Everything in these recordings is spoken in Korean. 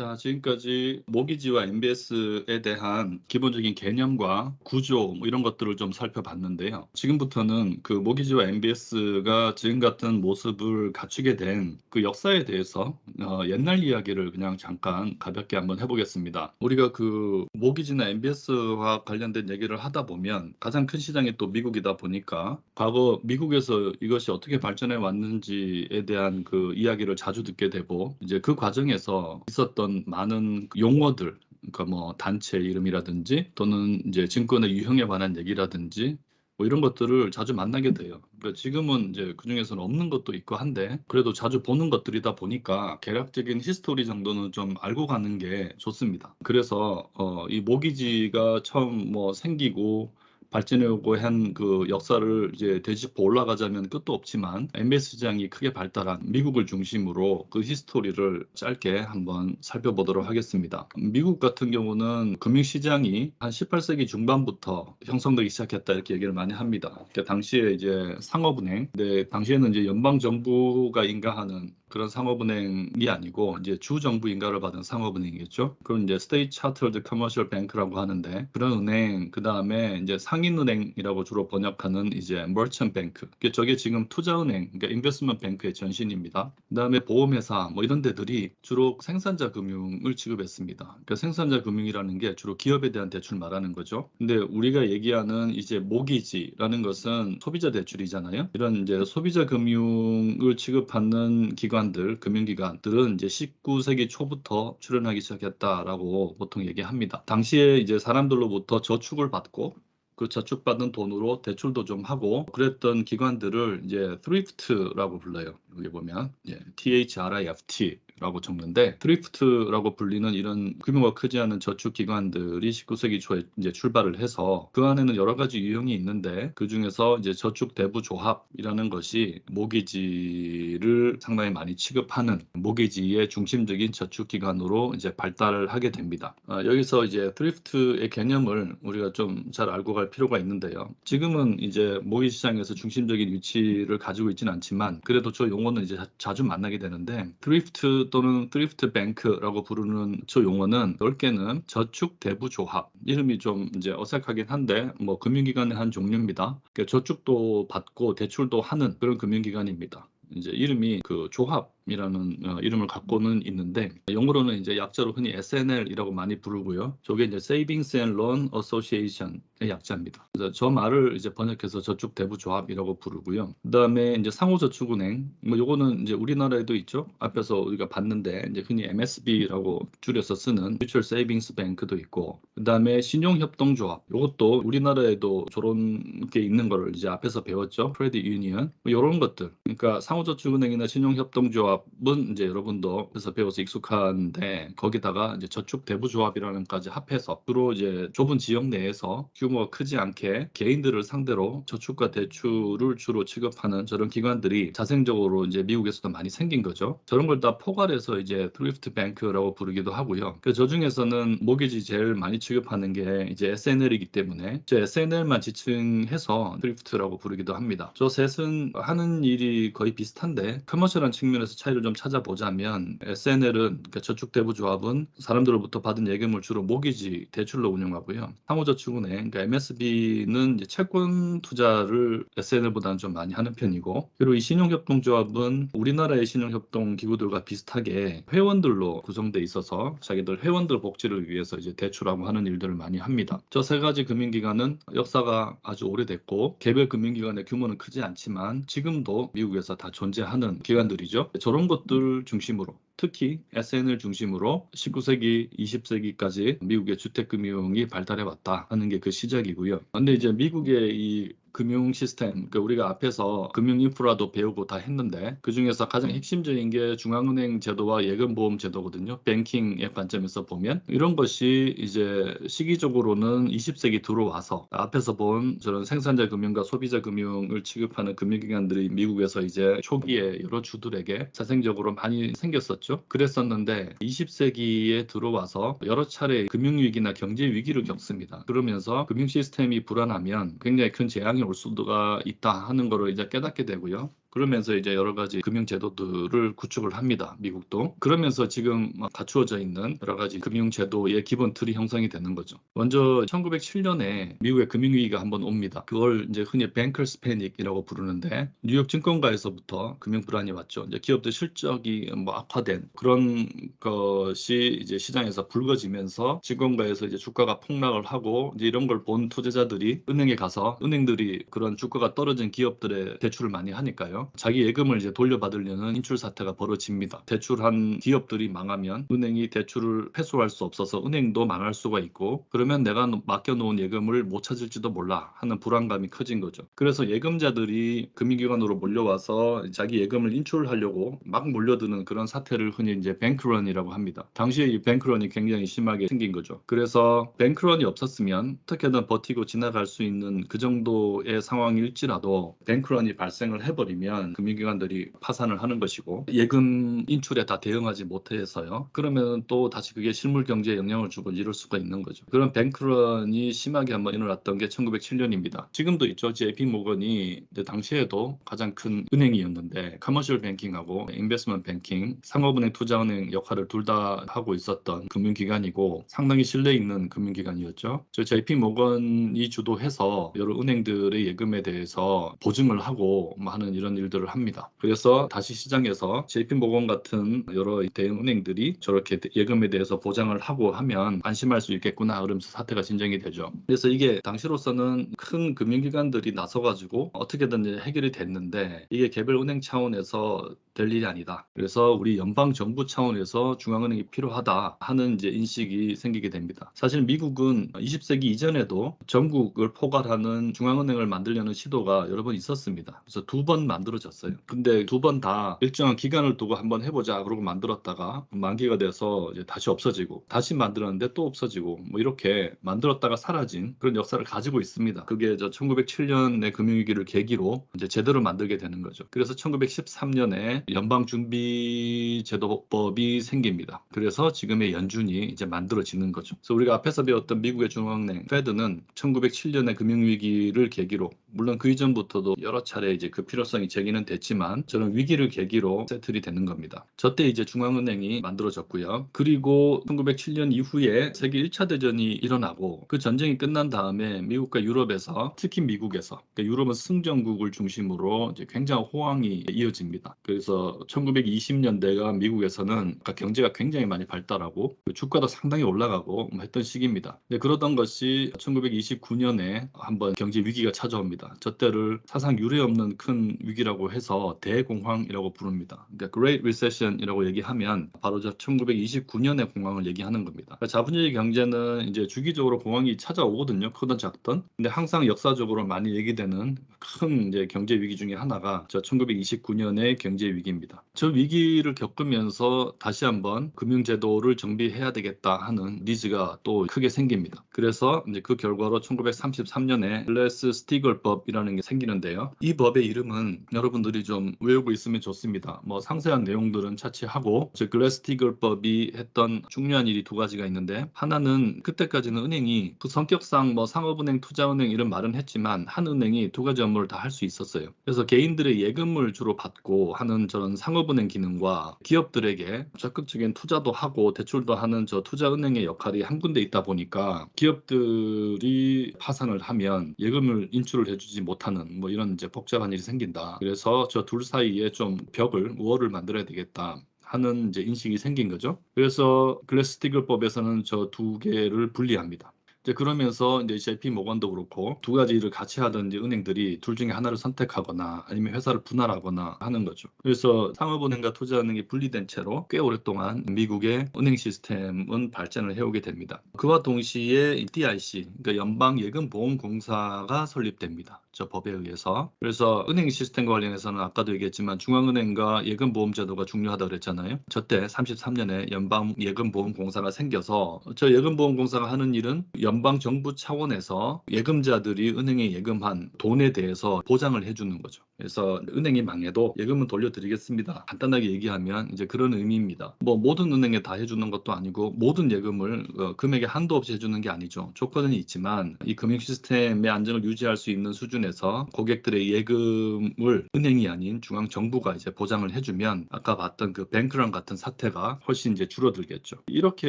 자, 지금까지 모기지와 MBS에 대한 기본적인 개념과 구조 뭐 이런 것들을 좀 살펴봤는데요. 지금부터는 그 모기지와 MBS가 지금 같은 모습을 갖추게 된 그 역사에 대해서 어, 옛날 이야기를 그냥 잠깐 가볍게 한번 해보겠습니다. 우리가 그 모기지나 MBS와 관련된 얘기를 하다 보면 가장 큰 시장이 또 미국이다 보니까 과거 미국에서 이것이 어떻게 발전해 왔는지에 대한 그 이야기를 자주 듣게 되고 이제 그 과정에서 있었던 많은 용어들 그러니까 뭐 단체 이름이라든지 또는 이제 증권의 유형에 관한 얘기라든지 뭐 이런 것들을 자주 만나게 돼요. 그러니까 지금은 이제 그 중에서는 없는 것도 있고 한데 그래도 자주 보는 것들이다 보니까 개략적인 히스토리 정도는 좀 알고 가는 게 좋습니다. 그래서 어, 이 모기지가 처음 뭐 생기고 발전해오고 한 그 역사를 이제 되짚어 올라가자면 끝도 없지만 MBS 시장이 크게 발달한 미국을 중심으로 그 히스토리를 짧게 한번 살펴보도록 하겠습니다. 미국 같은 경우는 금융시장이 한 18세기 중반부터 형성되기 시작했다 이렇게 얘기를 많이 합니다. 그러니까 당시에 이제 상업은행, 근데 당시에는 이제 연방 정부가 인가하는 그런 상업은행이 아니고 이제 주 정부 인가를 받은 상업은행이겠죠. 그럼 이제 State Chartered Commercial Bank라고 하는데 그런 은행 그 다음에 이제 상인은행이라고 주로 번역하는 이제 Merchant Bank. 저게 지금 투자은행, 그러니까 Investment Bank의 전신입니다. 그 다음에 보험회사 뭐 이런 데들이 주로 생산자 금융을 취급했습니다. 그러니까 생산자 금융이라는 게 주로 기업에 대한 대출 말하는 거죠. 근데 우리가 얘기하는 이제 모기지라는 것은 소비자 대출이잖아요. 이런 이제 소비자 금융을 취급하는 기관 기관들, 금융기관들은 이제 19세기 초부터 출현하기 시작했다라고 보통 얘기합니다. 당시에 이제 사람들로부터 저축을 받고 그 저축받은 돈으로 대출도 좀 하고 그랬던 기관들을 이제 thrift라고 불러요. 여기 보면 예, THRIFT 라고 적는데 트리프트라고 불리는 이런 규모가 크지 않은 저축 기관들이 19세기 초에 이제 출발을 해서 그 안에는 여러 가지 유형이 있는데 그 중에서 이제 저축 대부 조합이라는 것이 모기지를 상당히 많이 취급하는 모기지의 중심적인 저축 기관으로 이제 발달을 하게 됩니다. 어, 여기서 이제 트리프트의 개념을 우리가 좀 잘 알고 갈 필요가 있는데요. 지금은 이제 모기 시장에서 중심적인 위치를 가지고 있지는 않지만 그래도 저 용어는 이제 자주 만나게 되는데 트리프트 또는 트리프트 뱅크라고 부르는 저 용어는 넓게는 저축 대부 조합 이름이 좀 이제 어색하긴 한데 뭐 금융기관의 한 종류입니다. 그러니까 저축도 받고 대출도 하는 그런 금융기관입니다. 이제 이름이 그 조합 이라는 어, 이름을 갖고는 있는데 영어로는 이제 약자로 흔히 SNL이라고 많이 부르고요. 저게 이제 Savings and Loan Association의 약자입니다. 그래서 저 말을 이제 번역해서 저축 대부 조합이라고 부르고요. 그다음에 이제 상호저축은행 뭐 요거는 이제 우리나라에도 있죠. 앞에서 우리가 봤는데 이제 흔히 MSB라고 줄여서 쓰는 Mutual Savings Bank도 있고 그다음에 신용협동조합 요것도 우리나라에도 저런 게 있는 거를 이제 앞에서 배웠죠. Credit Union 뭐 이런 것들 그러니까 상호저축은행이나 신용협동조합 조합은 이제 여러분도 그래서 배워서 익숙한데 거기다가 이제 저축 대부 조합이라는 까지 합해서 주로 이제 좁은 지역 내에서 규모가 크지 않게 개인들을 상대로 저축과 대출을 주로 취급하는 저런 기관들이 자생적으로 이제 미국에서도 많이 생긴 거죠. 저런 걸 다 포괄해서 이제 트리프트 뱅크라고 부르기도 하고요. 그저 중에서는 모기지 제일 많이 취급하는 게 이제 SNL이기 때문에 저 SNL만 지칭해서 트리프트라고 부르기도 합니다. 저 셋은 하는 일이 거의 비슷한데 커머셜한 측면에서 차이를 좀 찾아보자면 SNL은 그러니까 저축대부조합은 사람들로부터 받은 예금을 주로 모기지 대출로 운영하고요. 상호저축은행 그러니까 MSB는 채권 투자를 SNL보다는 좀 많이 하는 편이고 그리고 이 신용협동조합은 우리나라의 신용협동 기구들과 비슷하게 회원들로 구성돼 있어서 자기들 회원들 복지를 위해서 이제 대출하고 하는 일들을 많이 합니다. 저 세 가지 금융기관은 역사가 아주 오래됐고 개별 금융기관의 규모는 크지 않지만 지금도 미국에서 다 존재하는 기관들이죠. 저런 것들 중심으로 특히 SN을 중심으로 19세기, 20세기까지 미국의 주택 금융이 발달해 왔다 하는 게 그 시작이고요. 근데 이제 미국의 이 금융 시스템, 그러니까 우리가 앞에서 금융 인프라도 배우고 다 했는데 그 중에서 가장 핵심적인 게 중앙은행 제도와 예금보험 제도거든요. 뱅킹의 관점에서 보면 이런 것이 이제 시기적으로는 20세기 들어와서 앞에서 본 저런 생산자 금융과 소비자 금융을 취급하는 금융기관들이 미국에서 이제 초기에 여러 주들에게 자생적으로 많이 생겼었죠. 그랬었는데 20세기에 들어와서 여러 차례 금융 위기나 경제 위기를 겪습니다. 그러면서 금융 시스템이 불안하면 굉장히 큰 재앙이 올 수가 있다 하는 거를 이제 깨닫게 되고요. 그러면서 이제 여러 가지 금융 제도들을 구축을 합니다. 미국도. 그러면서 지금 막 갖추어져 있는 여러 가지 금융 제도의 기본 틀이 형성이 되는 거죠. 먼저 1907년에 미국의 금융 위기가 한번 옵니다. 그걸 이제 흔히 뱅커스 패닉이라고 부르는데 뉴욕 증권가에서부터 금융 불안이 왔죠. 이제 기업들 실적이 뭐 악화된 그런 것이 이제 시장에서 불거지면서 증권가에서 이제 주가가 폭락을 하고 이제 이런 걸 본 투자자들이 은행에 가서 은행들이 그런 주가가 떨어진 기업들의 대출을 많이 하니까요. 자기 예금을 이제 돌려받으려는 인출 사태가 벌어집니다. 대출한 기업들이 망하면 은행이 대출을 회수할 수 없어서 은행도 망할 수가 있고 그러면 내가 맡겨놓은 예금을 못 찾을지도 몰라 하는 불안감이 커진 거죠. 그래서 예금자들이 금융기관으로 몰려와서 자기 예금을 인출하려고 막 몰려드는 그런 사태를 흔히 이제 뱅크런이라고 합니다. 당시에 이 뱅크런이 굉장히 심하게 생긴 거죠. 그래서 뱅크런이 없었으면 어떻게든 버티고 지나갈 수 있는 그 정도의 상황일지라도 뱅크런이 발생을 해버리면 금융기관들이 파산을 하는 것이고 예금 인출에 다 대응하지 못해서요. 그러면 또 다시 그게 실물 경제에 영향을 주고 이럴 수가 있는 거죠. 그런 뱅크런이 심하게 한번 일어났던 게 1907년입니다. 지금도 있죠. JP 모건이 당시에도 가장 큰 은행이었는데 커머셜 뱅킹하고 인베스먼트 뱅킹, 상업은행, 투자은행 역할을 둘 다 하고 있었던 금융기관이고 상당히 신뢰 있는 금융기관이었죠. 저 JP 모건이 주도해서 여러 은행들의 예금에 대해서 보증을 하고 뭐 하는 이런 일들을 합니다. 그래서 다시 시장에서 JP 모건 같은 여러 대형 은행들이 저렇게 예금에 대해서 보장을 하고 하면 안심할 수 있겠구나 그러면서 사태가 진정이 되죠. 그래서 이게 당시로서는 큰 금융기관들이 나서가지고 어떻게든 해결이 됐는데 이게 개별 은행 차원에서 될 일이 아니다. 그래서 우리 연방 정부 차원에서 중앙은행이 필요하다 하는 이제 인식이 생기게 됩니다. 사실 미국은 20세기 이전에도 전국을 포괄하는 중앙은행을 만들려는 시도가 여러 번 있었습니다. 그래서 두 번 만들어졌어요. 근데 두 번 다 일정한 기간을 두고 한번 해보자 그러고 만들었다가 만기가 돼서 이제 다시 없어지고 다시 만들었는데 또 없어지고 뭐 이렇게 만들었다가 사라진 그런 역사를 가지고 있습니다. 그게 저 1907년의 금융위기를 계기로 이제 제대로 만들게 되는 거죠. 그래서 1913년에 연방준비제도법이 생깁니다. 그래서 지금의 연준이 이제 만들어지는 거죠. 그래서 우리가 앞에서 배웠던 미국의 중앙은행 페드는 1907년의 금융위기를 계기로 물론 그 이전부터도 여러 차례 이제 그 필요성이 제 기는 됐지만 저는 위기를 계기로 세틀이 되는 겁니다. 저때 이제 중앙은행이 만들어졌고요. 그리고 1907년 이후에 세계 1차 대전이 일어나고 그 전쟁이 끝난 다음에 미국과 유럽에서 특히 미국에서 그러니까 유럽은 승전국을 중심으로 이제 굉장한 호황이 이어집니다. 그래서 1920년대가 미국에서는 그러니까 경제가 굉장히 많이 발달하고 그 주가도 상당히 올라가고 뭐 했던 시기입니다. 그러던 것이 1929년에 한번 경제 위기가 찾아옵니다. 저 때를 사상 유례 없는 큰 위기라고 해서 대공황이라고 부릅니다. 그러니까 Great Recession이라고 얘기하면 바로 저 1929년의 공황을 얘기하는 겁니다. 그러니까 자본주의 경제는 이제 주기적으로 공황이 찾아오거든요. 크든 작든. 근데 항상 역사적으로 많이 얘기되는 큰 이제 경제 위기 중에 하나가 저 1929년의 경제 위기입니다. 저 위기를 겪으면서 다시 한번 금융제도를 정비해야 되겠다 하는 니즈가 또 크게 생깁니다. 그래서 이제 그 결과로 1933년에 글래스 스티글법이라는 게 생기는데요. 이 법의 이름은 여러분들이 좀 외우고 있으면 좋습니다. 뭐 상세한 내용들은 차치하고 저 글래스 스티글법이 했던 중요한 일이 두 가지가 있는데 하나는 그때까지는 은행이 그 성격상 뭐 상업은행, 투자은행 이런 말은 했지만 한 은행이 두 가지 업무를 다 할 수 있었어요. 그래서 개인들의 예금을 주로 받고 하는 저런 상업은행 기능과 기업들에게 적극적인 투자도 하고 대출도 하는 저 투자은행의 역할이 한 군데 있다 보니까 기업들이 파산을 하면 예금을 인출을 해주지 못하는 뭐 이런 이제 복잡한 일이 생긴다. 그래서 저 둘 사이에 좀 벽을 우월을 만들어야 되겠다. 하는 이제 인식이 생긴 거죠. 그래서 글래스티글법에서는 저 두 개를 분리합니다. 이제 그러면서 이제 JP 모건도 그렇고 두 가지 일을 같이 하던 이제 은행들이 둘 중에 하나를 선택하거나 아니면 회사를 분할하거나 하는 거죠. 그래서 상업은행과 투자은행이 분리된 채로 꽤 오랫동안 미국의 은행 시스템은 발전을 해오게 됩니다. 그와 동시에 FDIC, 그러니까 연방예금보험공사가 설립됩니다. 저 법에 의해서. 그래서 은행 시스템과 관련해서는 아까도 얘기했지만 중앙은행과 예금보험제도가 중요하다고 그랬잖아요. 저때 33년에 연방예금보험공사가 생겨서 저 예금보험공사가 하는 일은 연방 정부 차원에서 예금자들이 은행에 예금한 돈에 대해서 보장을 해주는 거죠. 그래서 은행이 망해도 예금은 돌려드리겠습니다. 간단하게 얘기하면 이제 그런 의미입니다. 뭐 모든 은행에 다 해주는 것도 아니고 모든 예금을 어, 금액에 한도 없이 해주는 게 아니죠. 조건은 있지만 이 금융 시스템의 안정을 유지할 수 있는 수준에서 고객들의 예금을 은행이 아닌 중앙 정부가 이제 보장을 해주면 아까 봤던 그 뱅크랑 같은 사태가 훨씬 이제 줄어들겠죠. 이렇게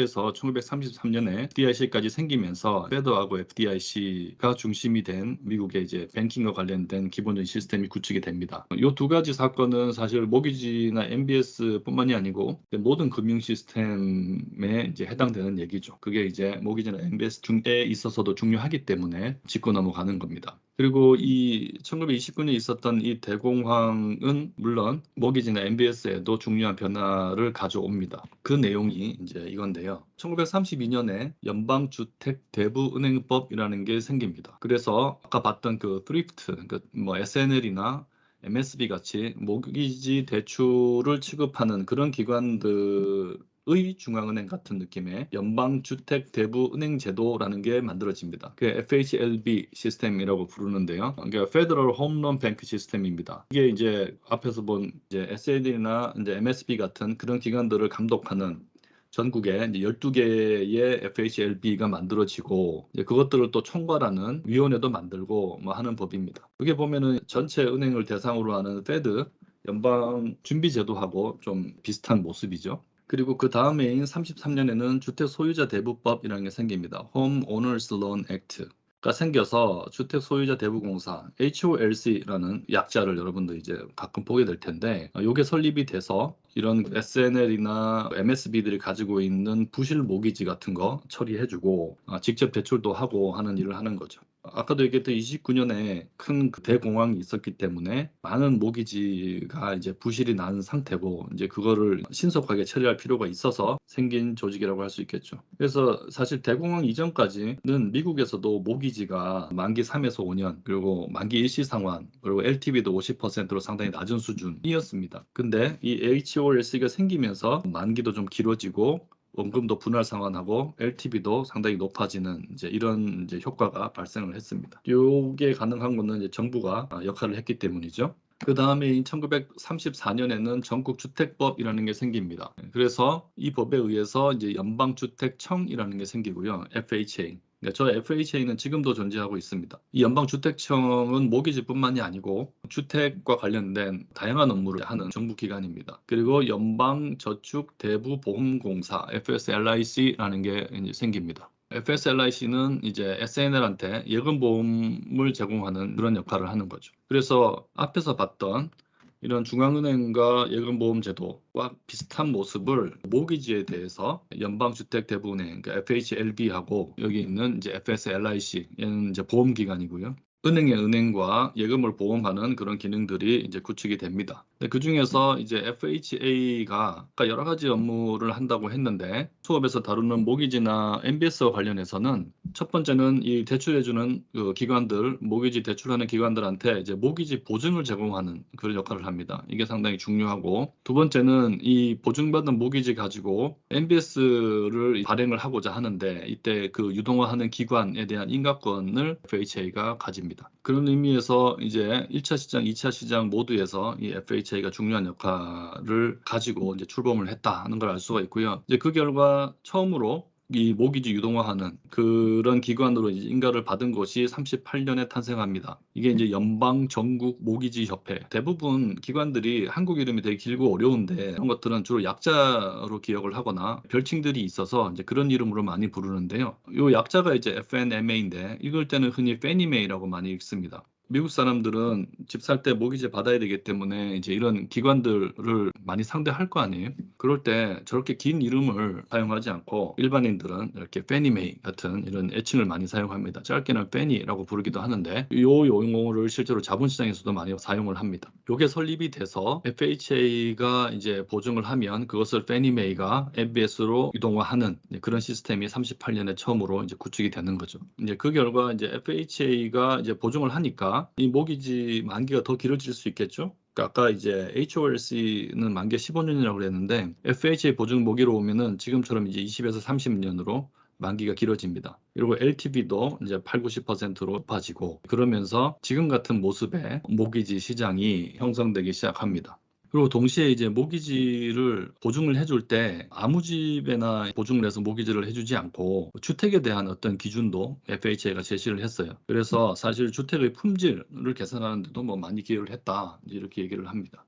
해서 1933년에 FDIC까지 생기면서 페드하고 FDIC가 중심이 된 미국의 이제 뱅킹과 관련된 기본적인 시스템이 구축이 됩니다. 이 두 가지 사건은 사실 모기지나 MBS뿐만이 아니고 모든 금융 시스템에 이제 해당되는 얘기죠. 그게 이제 모기지나 MBS 중에 있어서도 중요하기 때문에 짚고 넘어가는 겁니다. 그리고 이 1929년에 있었던 이 대공황은 물론 모기지나 MBS에도 중요한 변화를 가져옵니다. 그 내용이 이제 이건데요. 1932년에 연방주택대부은행법이라는 게 생깁니다. 그래서 아까 봤던 그 thrift, 그뭐 SNL이나 MSB 같이 모기지 대출을 취급하는 그런 기관들 의 중앙은행 같은 느낌의 연방주택대부은행제도라는 게 만들어집니다. 그 FHLB 시스템이라고 부르는데요. 그러니까 Federal Home Loan Bank 시스템입니다. 이게 이제 앞에서 본 이제 SAD나 이제 MSB 같은 그런 기관들을 감독하는 전국에 이제 12개의 FHLB가 만들어지고 그것들을 또 총괄하는 위원회도 만들고 뭐 하는 법입니다. 여기 보면은 전체 은행을 대상으로 하는 페드 연방 준비 제도하고 좀 비슷한 모습이죠. 그리고 그 다음해인 33년에는 주택 소유자 대부법이라는 게 생깁니다. Home Owners Loan Act가 생겨서 주택 소유자 대부공사 HOLC라는 약자를 여러분들 이제 가끔 보게 될 텐데 이게 설립이 돼서 이런 SNL이나 MSB들이 가지고 있는 부실 모기지 같은 거 처리해주고 아, 직접 대출도 하고 하는 일을 하는 거죠. 아까도 얘기했던 29년에 큰그 대공황이 있었기 때문에 많은 모기지가 이제 부실이 난 상태고 이제 그거를 신속하게 처리할 필요가 있어서 생긴 조직이라고 할 수 있겠죠. 그래서 사실 대공황 이전까지는 미국에서도 모기지가 만기 3에서 5년 그리고 만기 일시 상환 그리고 LTV도 50%로 상당히 낮은 수준이었습니다. 근데 이 HOLC가 생기면서 만기도 좀 길어지고 원금도 분할 상환하고 LTV도 상당히 높아지는 이제 이런 이제 효과가 발생을 했습니다. 이게 가능한 이제 정부가 역할을 했기 때문이죠. 그 다음에 1934년에는 전국주택법이라는 게 생깁니다. 그래서 이 법에 의해서 이제 연방주택청이라는 게 생기고요. FHA. 그러니까 저 FHA는 지금도 존재하고 있습니다. 이 연방주택청은 모기지뿐만이 아니고 주택과 관련된 다양한 업무를 하는 정부 기관입니다. 그리고 연방저축대부보험공사 FSLIC라는 게 생깁니다. FSLIC는 이제 SNL한테 예금 보험을 제공하는 그런 역할을 하는 거죠. 그래서 앞에서 봤던 이런 중앙은행과 예금보험제도와 비슷한 모습을 모기지에 대해서 연방주택대부은행 그러니까 FHLB하고 여기 있는 이제 FSLIC 얘는 이제 보험기관이고요. 은행의 은행과 예금을 보험하는 그런 기능들이 이제 구축이 됩니다. 그 중에서 이제 FHA가 여러 가지 업무를 한다고 했는데 수업에서 다루는 모기지나 MBS와 관련해서는 첫 번째는 이 대출해주는 그 기관들, 모기지 대출하는 기관들한테 이제 모기지 보증을 제공하는 그런 역할을 합니다. 이게 상당히 중요하고 두 번째는 이 보증받은 모기지 가지고 MBS를 발행을 하고자 하는데 이때 그 유동화하는 기관에 대한 인가권을 FHA가 가집니다. 있습니다. 그런 의미에서 이제 1차 시장, 2차 시장 모두에서 이 FHA가 중요한 역할을 가지고 이제 출범을 했다 하는 걸 알 수가 있고요. 이제 그 결과 처음으로 이 모기지 유동화하는 그런 기관으로 인가를 받은 것이 38년에 탄생합니다. 이게 이제 연방 전국 모기지 협회. 대부분 기관들이 한국 이름이 되게 길고 어려운데 그런 것들은 주로 약자로 기억을 하거나 별칭들이 있어서 이제 그런 이름으로 많이 부르는데요. 이 약자가 이제 FNMA인데 읽을 때는 흔히 페니메이라고 많이 읽습니다. 미국 사람들은 집 살 때 모기지 받아야 되기 때문에 이제 이런 기관들을 많이 상대할 거 아니에요. 그럴 때 저렇게 긴 이름을 사용하지 않고 일반인들은 이렇게 페니메이 같은 이런 애칭을 많이 사용합니다. 짧게는 페니라고 부르기도 하는데 이 용어를 실제로 자본시장에서도 많이 사용을 합니다. 이게 설립이 돼서 FHA가 이제 보증을 하면 그것을 페니메이가 MBS로 이동화하는 그런 시스템이 38년에 처음으로 이제 구축이 되는 거죠. 이제 그 결과 이제 FHA가 이제 보증을 하이 모기지 만기가 더 길어질 수 있겠죠. 그러니까 아까 이제 HOLC는 만기 15년이라고 그랬는데 FHA 보증 모기로 오면은 지금처럼 이제 20에서 30년으로 만기가 길어집니다. 그리고 LTV도 이제 8, 90%로 높아지고 그러면서 지금 같은 모습의 모기지 시장이 형성되기 시작합니다. 그리고 동시에 이제 모기지를 보증을 해줄 때 아무 집에나 보증을 해서 모기지를 해주지 않고 주택에 대한 어떤 기준도 FHA가 제시를 했어요. 그래서 사실 주택의 품질을 개선하는데도 뭐 많이 기여를 했다 이렇게 얘기를 합니다.